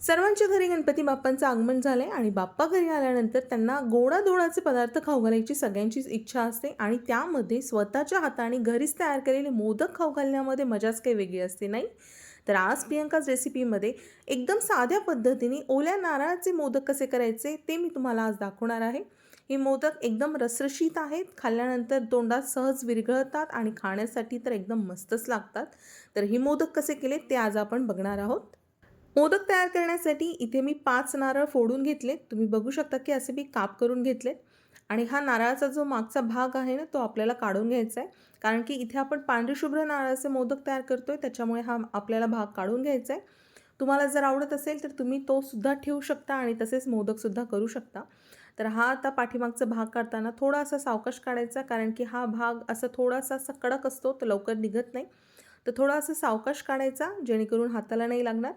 सर्वांच्या घरी गणपती बाप्पांचं आगमन झालं आहे आणि बाप्पा घरी आल्यानंतर त्यांना गोडाधोडाचे पदार्थ खाऊ घालायची सगळ्यांचीच इच्छा असते आणि त्यामध्ये स्वतःच्या हाताने घरीच तयार केलेले मोदक खाऊ घालण्यामध्ये मजाच काही वेगळी असते नाही? तर आज प्रियंकाच रेसिपीमध्ये एकदम साध्या पद्धतीने ओल्या नारळाचे मोदक कसे करायचे ते मी तुम्हाला आज दाखवणार आहे. हे मोदक एकदम रसरशीत आहेत खाल्ल्यानंतर तोंडात सहज विरघळतात आणि खाण्यासाठी तर एकदम मस्तच लागतात. तर हे मोदक कसे केले ते आज आपण बघणार आहोत. मोदक तयार करण्यासाठी इथे मी पाच नारळ फोडून घेतले. तुम्ही बघू शकता की असे मी काप करून घेतले. आणि हा नारळाचा जो मागचा भाग आहे ना तो आपल्याला काढून घ्यायचा आहे. कारण की इथे आपण पांढरेशुभ्र नारळाचे मोदक तयार करतोय त्याच्यामुळे हा आपल्याला भाग काढून घ्यायचा आहे. तुम्हाला जर आवडत असेल तर तुम्ही तो सुद्धा ठेवू शकता आणि तसेच मोदकसुद्धा करू शकता. तर हा आता पाठीमागचा भाग काढताना थोडासा सावकाश काढायचा कारण की हा भाग असा थोडासा असा कडक असतो तर लवकर निघत नाही. तर थोडा असा सावकाश काढायचा जेणेकरून हाताला नाही लागणार.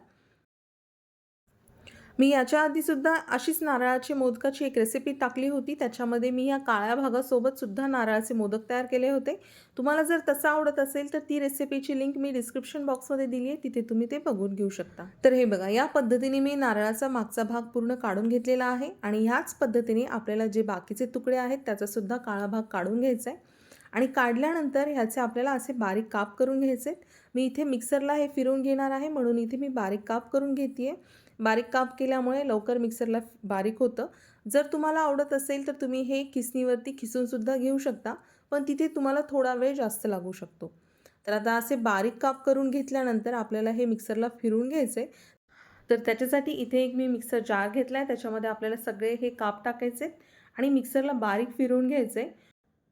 मी याच्या आधीसुद्धा अशीच नारळाची मोदकाची एक रेसिपी टाकली होती. त्याच्यामध्ये मी या काळ्या भागासोबतसुद्धा नारळाचे मोदक तयार केले होते. तुम्हाला जर तसं आवडत असेल तर ती रेसिपीची लिंक मी डिस्क्रिप्शन बॉक्समध्ये दिली आहे. तिथे तुम्ही ते बघून घेऊ शकता. तर हे बघा या पद्धतीने मी नारळाचा मागचा भाग पूर्ण काढून घेतलेला आहे आणि ह्याच पद्धतीने आपल्याला जे बाकीचे तुकडे आहेत त्याचासुद्धा काळा भाग काढून घ्यायचा आहे. आणि काढल्यानंतर ह्याचे आपल्याला असे बारीक काप करून घ्यायचे आहेत. मी इथे मिक्सरला हे फिरून घेणार आहे. म्हणून इथे मी बारीक काप करून घेते आहे बारीक काप केल्यामुळे लवकर मिक्सरला बारीक होतं. जर तुम्हाला आवडत असेल तर तुम्ही हे किसणीवरती खिसूनसुद्धा घेऊ शकता पण तिथे तुम्हाला थोडा वेळ जास्त लागू शकतो. तर आता असे बारीक काप करून घेतल्यानंतर आपल्याला हे मिक्सरला फिरून घ्यायचं आहे तर त्याच्यासाठी इथे एक मी मिक्सर जार घेतला आहे त्याच्यामध्ये आपल्याला सगळे हे काप टाकायचे आणि मिक्सरला बारीक फिरवून घ्यायचे आहे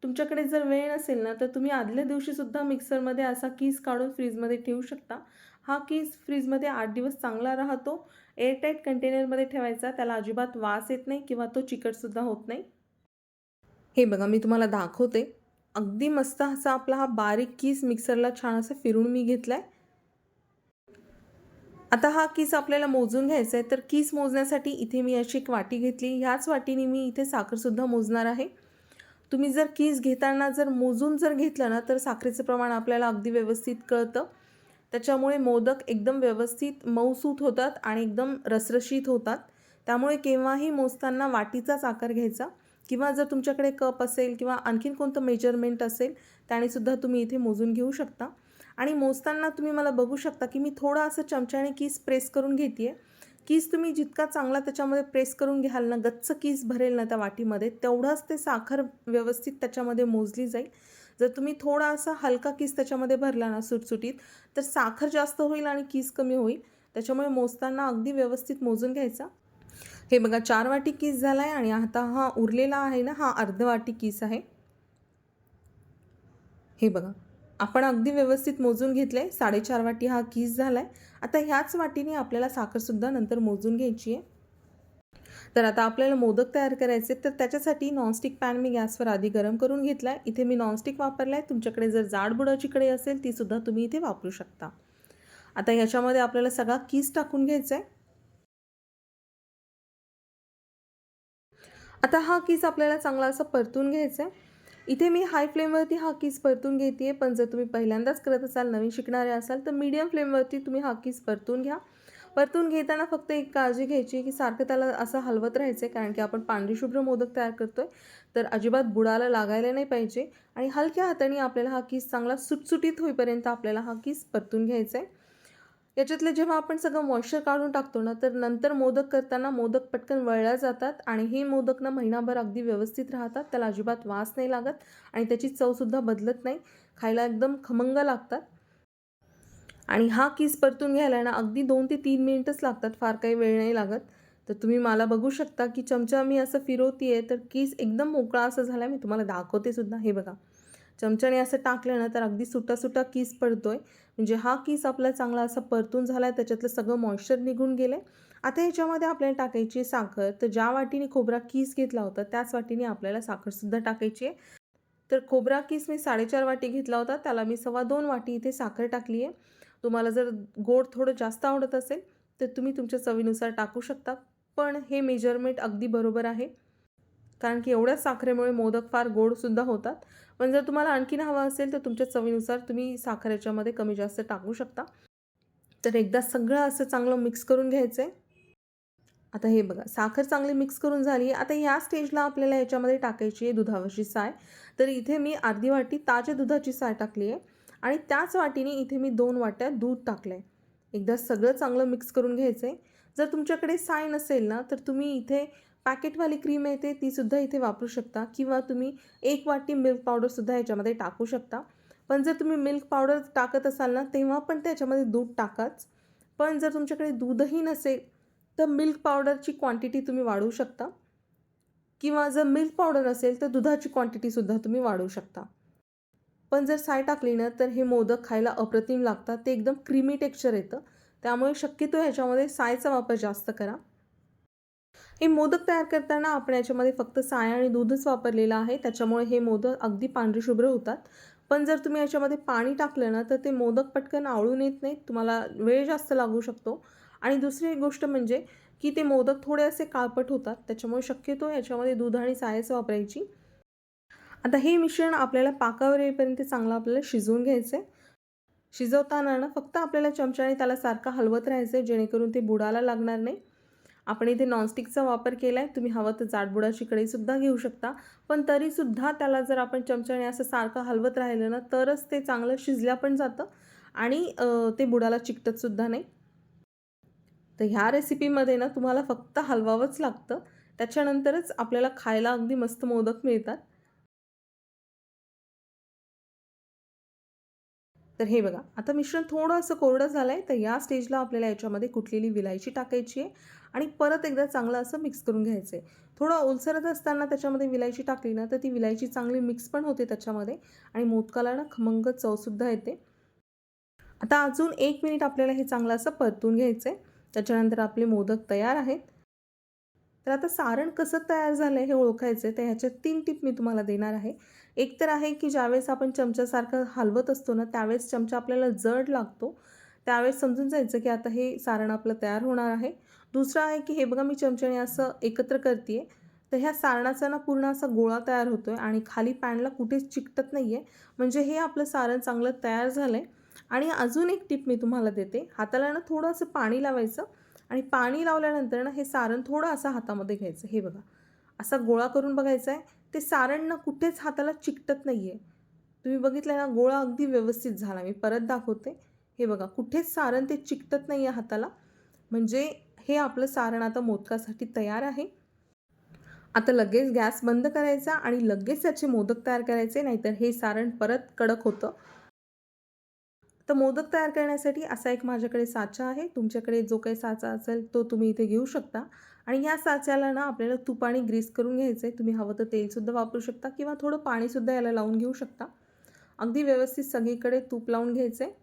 तुमच्याकडे जर वेळ नसेल ना तर तुम्ही आदल्या दिवशीसुद्धा मिक्सरमध्ये असा कीस काढून फ्रीजमध्ये ठेवू शकता. हा केस फ्रीजमध्ये आठ दिवस चांगला राहतो. एअरटाईट कंटेनरमध्ये ठेवायचा त्याला अजिबात वास येत नाही किंवा तो चिकटसुद्धा होत नाही. हे बघा मी तुम्हाला दाखवते. अगदी मस्त असा आपला हा बारीक कीस मिक्सरला छान असं फिरून मी घेतला आहे आता हा कीस आपल्याला मोजून घ्यायचा आहे तर कीस मोजण्यासाठी इथे मी अशी एक वाटी घेतली. ह्याच वाटीने मी इथे साखरसुद्धा मोजणार आहे. तुम्ही जर कीस घेताना जर मोजून जर घेतलं ना तर साखरेचं प्रमाण आपल्याला अगदी व्यवस्थित कळतं. त्याच्यामुळे मोदक एकदम व्यवस्थित मऊसूत होतात आणि एकदम रसरशीत होतात. त्यामुळे केव्हाही मोजताना वाटीचाच आकार घ्यायचा किंवा जर तुमच्याकडे कप असेल किंवा आणखीन कोणतं मेजरमेंट असेल त्यानेसुद्धा तुम्ही इथे मोजून घेऊ शकता. आणि मोजताना तुम्ही मला बघू शकता की मी थोडा असं चमच्याने कीस प्रेस करून घेते आहे कीस तुम्ही जितका चांगला त्याच्यामध्ये प्रेस करून घ्याल ना गच्च कीस भरेल ना त्या वाटीमध्ये तेवढंच ते साखर व्यवस्थित त्याच्यामध्ये मोजली जाईल. जर तुम्ही थोडा असा हलका किस त्याच्यामध्ये भरला ना सुटसुटीत तर साखर जास्त होईल आणि किस कमी होईल. त्याच्यामुळे मोजताना अगदी व्यवस्थित मोजून घ्यायचा. हे बघा चार वाटी किस झाला आहे आणि आता हा उरलेला आहे ना हा अर्ध वाटी किस आहे. हे बघा आपण अगदी व्यवस्थित मोजून घेतलं आहे साडेचार वाटी हा किस झाला आहे आता ह्याच वाटीने आपल्याला साखरसुद्धा नंतर मोजून घ्यायची आहे. तर आता आपल्याला मोदक तयार करायचे तर त्याच्यासाठी नॉनस्टिक पॅन मी गॅसवर आधी गरम करून घेतला आहे इथे मी नॉनस्टिक वापरला आहे तुमच्याकडे जर जाड बुडाची कढई असेल तीसुद्धा तुम्ही इथे वापरू शकता. आता याच्यामध्ये आपल्याला सगळा कीस टाकून घ्यायचा आहे आता हा कीस आपल्याला चांगला असा परतून घ्यायचा आहे इथे मी हाय फ्लेमवरती हा कीस परतून घेते आहे पण जर तुम्ही पहिल्यांदाच करत असाल नवीन शिकणारे असाल तर मीडियम फ्लेमवरती तुम्ही हा कीस परतून घ्या. परतून घेताना फक्त एक काळजी घ्यायची की सारखं त्याला असं हलवत राहायचं आहे कारण की आपण पांढरीशुभ्र मोदक तयार करतो आहे तर अजिबात बुडाला लागायला नाही पाहिजे. आणि हलक्या हाताने आपल्याला हा किस चांगला सुटसुटीत होईपर्यंत आपल्याला हा किस परतून घ्यायचा आहे याच्यातले जेव्हा आपण सगळं मॉइश्चर काढून टाकतो ना तर नंतर मोदक करताना मोदक पटकन वळल्या जातात आणि हे मोदक ना महिनाभर अगदी व्यवस्थित राहतात त्याला अजिबात वास नाही लागत आणि त्याची चवसुद्धा बदलत नाही. खायला एकदम खमंग लागतात. आणि हा किस परतून घ्यायला ना अगदी दोन ते तीन मिनिटच लागतात फार काही वेळ नाही लागत. तर तुम्ही मला बघू शकता की चमचा मी असं फिरवते आहे तर किस एकदम मोकळा असं झाला मी तुम्हाला दाखवते सुद्धा. हे बघा. चमच्याने असं टाकलं ना तर अगदी सुटा सुटा किस पडतो आहे म्हणजे हा किस आपला चांगला असा परतून झाला आहे त्याच्यातलं सगळं मॉइश्चर निघून गेलं आहे आता ह्याच्यामध्ये आपल्याला टाकायची साखर. तर ज्या वाटीने खोबरा किस घेतला होता त्याच वाटीने आपल्याला साखरसुद्धा टाकायची आहे. तर खोबरा किस मी साडेचार वाटी घेतला होता त्याला मी सव्वा दोन वाटी इथे साखर टाकली आहे तुम्हाला जर गोड थोडं जास्त आवडत असेल तर तुम्ही तुमच्या चवीनुसार टाकू शकता. पण हे मेजरमेंट अगदी बरोबर आहे. कारण की एवढ्याच साखरेमुळे मोदक फार गोडसुद्धा होतात. पण जर तुम्हाला आणखीन हवा असेल तर तुमच्या चवीनुसार तुम्ही साखर याच्यामध्ये कमी जास्त टाकू शकता. तर एकदा सगळं असं चांगलं मिक्स करून घ्यायचं आहे आता हे बघा साखर चांगली मिक्स करून झाली. आता या स्टेजला आपल्याला याच्यामध्ये टाकायची आहे दुधावरची साय. तर इथे मी अर्धी वाटी ताज्या दुधाची साय टाकली आहे. आणि त्याच वाटीने इथे मी दोन वाट्या दूध टाकलं आहे एकदा सगळं चांगलं मिक्स करून घ्यायचं आहे जर तुमच्याकडे साय नसेल ना तर तुम्ही इथे पॅकेटवाली क्रीम येते तीसुद्धा इथे वापरू शकता. किंवा तुम्ही एक वाटी मिल्क पावडरसुद्धा याच्यामध्ये टाकू शकता. पण जर तुम्ही मिल्क पावडर टाकत असाल ना तेव्हा पण त्याच्यामध्ये दूध टाकाच. पण जर तुमच्याकडे दूधही नसेल तर मिल्क पावडरची क्वांटिटी तुम्ही वाढवू शकता. किंवा जर मिल्क पावडर असेल तर दुधाची क्वांटिटीसुद्धा तुम्ही वाढवू शकता. पण जर साय टाकली ना तर हे मोदक खायला अप्रतिम लागतात. ते एकदम क्रीमी टेक्स्चर येतं. त्यामुळे शक्यतो ह्याच्यामध्ये सायचा वापर जास्त करा. हे मोदक तयार करताना आपण याच्यामध्ये फक्त साय आणि दूधच वापरलेलं आहे. त्याच्यामुळे हे मोदक अगदी पांढरे शुभ्र होतात. पण जर तुम्ही याच्यामध्ये पाणी टाकलं ना तर ते मोदक पटकन आवळून येत नाहीत. तुम्हाला वेळ जास्त लागू शकतो. आणि दुसरी एक गोष्ट म्हणजे की ते मोदक थोडे असे काळपट होतात. त्याच्यामुळे शक्यतो याच्यामध्ये दूध आणि सायच वापरायची. आता हे मिश्रण आपल्याला पाकावर येईपर्यंत चांगलं आपल्याला शिजवून घ्यायचं आहे शिजवताना ना फक्त आपल्याला चमच्याने त्याला सारखं हलवत राहायचं आहे जेणेकरून ते बुडाला लागणार नाही. आपण इथे नॉनस्टिकचा वापर केला आहे तुम्ही हवं तर जाडबुडाची कढईसुद्धा घेऊ शकता. पण तरीसुद्धा त्याला जर आपण चमच्याने असं सारखं हलवत राहिलं ना तरच ते चांगलं शिजल्या पण जातं आणि ते बुडाला चिकटतसुद्धा नाही. तर ह्या रेसिपीमध्ये ना तुम्हाला फक्त हलवावंच लागतं. त्याच्यानंतरच आपल्याला खायला अगदी मस्त मोदक मिळतात. तर हे बघा आता मिश्रण थोडं असं कोरडं झालं आहे तर या स्टेजला आपल्याला याच्यामध्ये कुठलेली विलायची टाकायची आहे आणि परत एकदा चांगलं असं मिक्स करून घ्यायचं आहे थोडं ओलसरत असताना त्याच्यामध्ये विलायची टाकली ना तर ती विलायची चांगली मिक्स पण होते त्याच्यामध्ये आणि मोदकाला ना खमंग चवसुद्धा येते. आता अजून एक मिनिट आपल्याला हे चांगलं असं परतून घ्यायचं आहे त्याच्यानंतर आपले मोदक तयार आहेत. तर आता सारण कसं तयार झालं आहे हे ओळखायचं आहे तर ह्याच्यात तीन टिप मी तुम्हाला देणार आहे. एक तर आहे की ज्यावेळेस आपण चमच्यासारखं हलवत असतो ना त्यावेळेस चमचा आपल्याला जड लागतो. त्यावेळेस समजून जायचं की आता हे सारण आपलं तयार होणार आहे. दुसरं आहे की हे बघा मी चमच्याने असं एकत्र करते आहे तर ह्या सारणाचा ना पूर्ण असा गोळा तयार होतो आहे आणि खाली पॅनला कुठेच चिकटत नाही आहे म्हणजे हे आपलं सारण चांगलं तयार झालं आहे आणि अजून एक टिप मी तुम्हाला देते. हाताला ना थोडंसं पाणी लावायचं आणि पाणी लावल्यानंतर ना हे सारण थोडं असं हातामध्ये घ्यायचं. हे बघा. असा गोळा करून बघायचा आहे ते सारण ना कुठेच हाताला चिकटत नाही आहे तुम्ही बघितलं ना गोळा अगदी व्यवस्थित झाला. मी परत दाखवते. हे बघा कुठेच सारण ते चिकटत नाही आहे हाताला. म्हणजे हे आपलं सारण आता मोदकासाठी तयार आहे. आता लगेच गॅस बंद करायचा आणि लगेच त्याचे मोदक तयार करायचे नाहीतर हे सारण परत कडक होतं. तर मोदक तयार करण्यासाठी असा एक माझ्याकडे साचा आहे. तुमच्याकडे जो काही साचा असेल तो तुम्ही इथे घेऊ शकता. आणि या साच्याला ना आपल्याला तूप आणि ग्रीस करून घ्यायचं आहे तुम्ही हवं तर तेलसुद्धा वापरू शकता किंवा थोडं पाणीसुद्धा याला लावून घेऊ शकता. अगदी व्यवस्थित सगळीकडे तूप लावून घ्यायचं आहे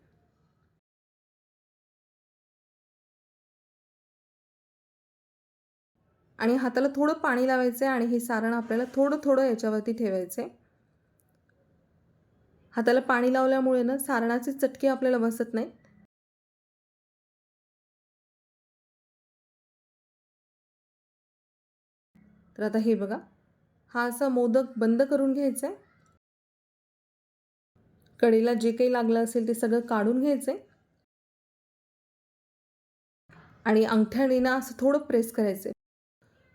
आणि हाताला थोडं पाणी लावायचं आहे आणि हे सारण आपल्याला थोडं थोडं याच्यावरती ठेवायचं आहे हाताला पाणी लावल्यामुळे ना सारणाचे चटके आपल्याला बसत नाहीत. तर आता हे बघा. हा असा मोदक बंद करून घ्यायचा आहे कढीला जे काही लागलं असेल ते सगळं काढून घ्यायचं आहे आणि अंगठ्याने ना असं थोडं प्रेस करायचं आहे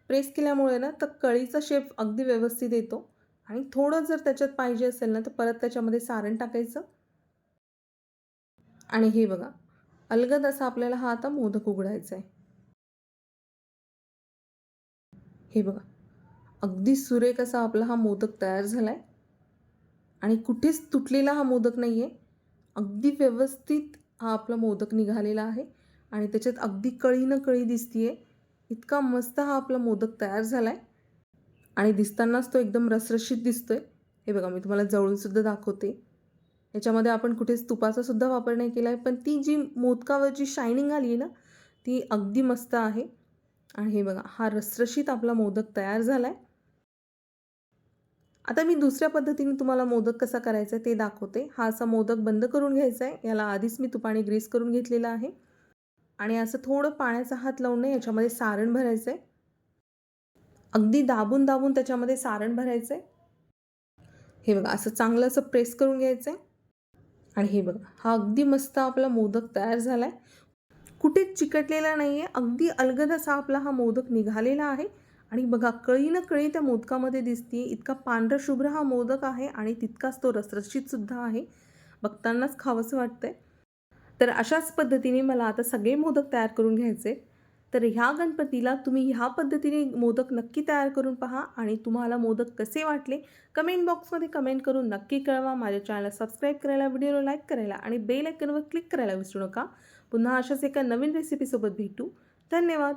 प्रेस केल्यामुळे ना तर कळीचा शेप अगदी व्यवस्थित येतो. आणि थोडं जर त्याच्यात पाहिजे असेल ना तर परत त्याच्यामध्ये सारण टाकायचं. आणि हे बघा अलगद असा आपल्याला हा आता मोदक उघडायचा आहे हे बघा अगदी सुरेख असा आपला हा मोदक तयार झाला आहे आणि कुठेच तुटलेला हा मोदक नाही आहे अगदी व्यवस्थित हा आपला मोदक निघालेला आहे. आणि त्याच्यात अगदी कळी न कळी दिसतीये. आहे इतका मस्त हा आपला मोदक तयार झाला आहे आणि दिसतानाच तो एकदम रसरशीत दिसतोय. हे बघा मी तुम्हाला जवळूनसुद्धा दाखवते. याच्यामध्ये आपण कुठेच तुपाचासुद्धा वापर नाही केला आहे पण ती जी मोदकावर जी शायनिंग आली आहे ना ती अगदी मस्त आहे. आणि हे बघा हा रसरशीत आपला मोदक तयार झाला आहे आता मी दुसऱ्या पद्धतीने तुम्हाला मोदक कसा करायचा आहे ते दाखवते. हा असा मोदक बंद करून घ्यायचा आहे. याला आधीच मी तुपाने ग्रीस करून घेतलेला आहे. आणि असं थोडं पाण्याचा हात लावून याच्यामध्ये सारण भरायचं आहे अगदी दाबून दाबून त्याच्यामध्ये सारण भरायचं आहे हे बघा असं चांगलं असं प्रेस करून घ्यायचं आहे आणि हे बघा हा अगदी मस्त आपला मोदक तयार झाला आहे कुठेच चिकटलेला नाही आहे अगदी अलगद असा आपला हा मोदक निघालेला आहे. आणि बघा कळी न कळी त्या मोदकामध्ये दिसते इतका पांढरा शुभ्र हा मोदक आहे आणि तितकाच तो रसरशीतसुद्धा आहे. बघतानाच खावंसं वाटतंय. तर अशाच पद्धतीने मला आता सगळे मोदक तयार करून घ्यायचे तर ह्या गणपतीला तुम्ही ह्या पद्धतीने मोदक नक्की तयार करून पहा आणि तुम्हाला मोदक कसे वाटले कमेंट बॉक्समध्ये कमेंट करून नक्की कळवा. माझ्या चॅनलला सबस्क्राईब करायला व्हिडिओला लाईक करायला आणि बेल आयकनवर क्लिक करायला विसरू नका. पुन्हा अशाच एका नवीन रेसिपीसोबत भेटू. धन्यवाद.